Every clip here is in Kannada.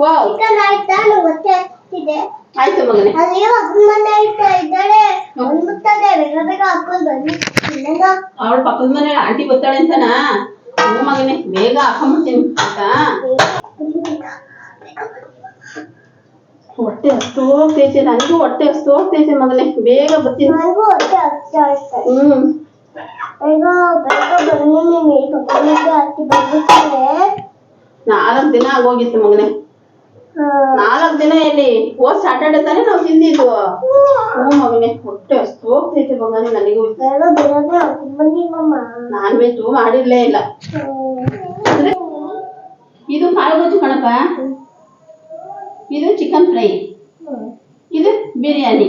ವಾವ್ ಚಿಕನ್ ಆಯ್ತಾ ನಂಗೆ ಹೊಟ್ಟೆ ಹತ್ತಿದೆ ಆಯ್ತು ಮಗನೇ. ಅಲ್ಲಿ ಒಬ್ಬನ ಮನೆ ಇರ್ತಾ ಇದ್ದಾಳೆ ಬಂದ್ಬಿಡ್ತದೆ ಬೇಗ ಬೇಗ ಹಾಕೊಂಡು ಬನ್ನಿ ಇಲ್ಲಂಗ ಅವಳ ಪಕ್ಕದ ಮನೆ ಆಂಟಿ ಬರ್ತಾಳೆ ಅಂತನಾ? ಹ್ಞೂ ಮಗನೇ ಬೇಗ ಹಾಕೊಂಡ್ಬಿಡ್ತೀನಿ ಆಯ್ತಾ? ಹೊಟ್ಟೆ ಅಷ್ಟು ತೇಜೆ ನನಗೂ ಹೊಟ್ಟೆ ಅಷ್ಟು ತೇಜೆ ಮಗನೇ ಬೇಗ ಬರ್ತೀನಿ. ನನಗೂ ಹೊಟ್ಟೆ ಬೇಗ ಬೇಗ ನಾಲ್ಕು ದಿನ ಆಗೋಗಿತ್ತು ಮಗನೇ. ನಾಲ್ಕು ದಿನ ಇಲ್ಲಿ ಹೋದ್ ಸ್ಯಾಟರ್ಡೆ ತಾನೆ ನಾವು ತಿಂದಿದ್ವು ಹ್ಞೂ ಮಗನೇ ಹೊಟ್ಟೆ ಅಷ್ಟು ಹೋಗ್ತೈತೆ ಮಗನೇ ನನಗೂ. ನಾನ್ ವೆಜ್ ಮಾಡಿರ್ಲೇ ಇಲ್ಲ. ಇದು ಕಾಳು ಗೊಜ್ಜು ಕಣಪ್ಪ. ಇದು ಚಿಕನ್ ಫ್ರೈ ಇದು ಬಿರಿಯಾನಿ.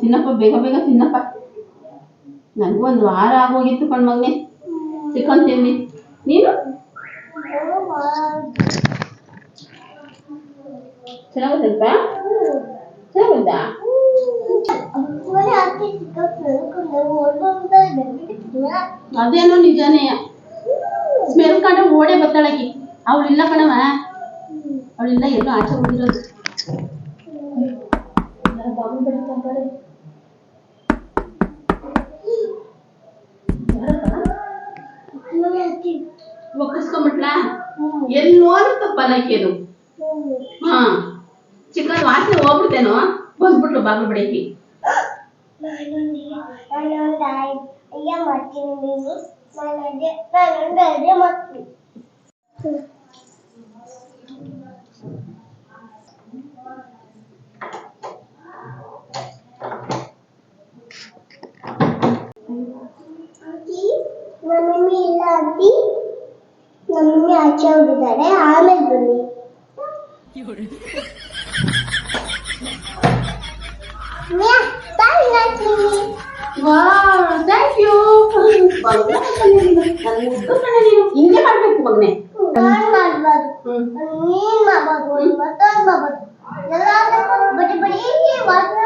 ತಿನ್ನಪ್ಪ ಬೇಗ ಬೇಗ ತಿನ್ನಪ್ಪ. ನನಗೂ ಒಂದು ವಾರ ಆಗೋಗಿತ್ತು ಕಣ್ಮಗ್ನೆ ಚಿಕನ್ ತಿನ್ನಿ. ನೀನು? ಚೆನ್ನಾಗುತ್ತಲ್ಪ ಚೆನ್ನಾಗುತ್ತಾ ಹಾಕಿ ಚಿಕನ್ ಬೆಳ್ಕೊಂಡು ಓಡೋಗ್ತಾ ಇದೆ ಅದೇನೋ ನಿಜಾನೇ ಸ್ಮೆಲ್ ಕಂಡು ಓಡೇ ಬರ್ತಾಳಕಿ ಅವಳಿಲ್ಲ ಕಣವ ಅವಳಿಲ್ಲ ಎಲ್ಲೋ ಆಚೆ ಹೋಗಿರೋದು ಎಲ್ಲರೂ ಬಾಗಿಲು ಬಡಿತಾರೆ. ಒಕ್ಕರ್ಸ್ಕೊಂಬಿಟ್ಲಾ ಎಲ್ಲಿ ನೋಡುತ್ತಪ್ಪ ಲಕ್ಕಿದು ಹಾ ಚಿಕನ್ ವಾಸನೆ ಹೋಗ್ಬಿಡ್ತೇನೋ ಬಂದ್ಬಿಟ್ಲು ಬಾಗಿಲು ಬಡಿಯಕ್ಕೆ ನಾನೊಂದು ಅಯ್ಯ ಆಚೆ ಹೋಗಿದ್ದಾರೆ ಆಮೇಲೆ ಬನ್ನಿ ಮ್ಯಾ, bye aunty. Wow thank you ಹಿಂಗೆ ಮಾಡ್ಬೇಕು ಮಗನೆ ನಾನ್ ಮಾಡ್ಬಾರ್ದು ಹ್ಮ್ ನೀನ್ ಮಾಡ್ಬಾರ್ದು ಒಂದ್ ಮತ್ತೊಂದ್ ಮಾಡ್ಬಾರ್ದು ಎಲ್ಲಾದ್ರೂ ಬಡಿ ಬಡಿ ವಾಸನೆ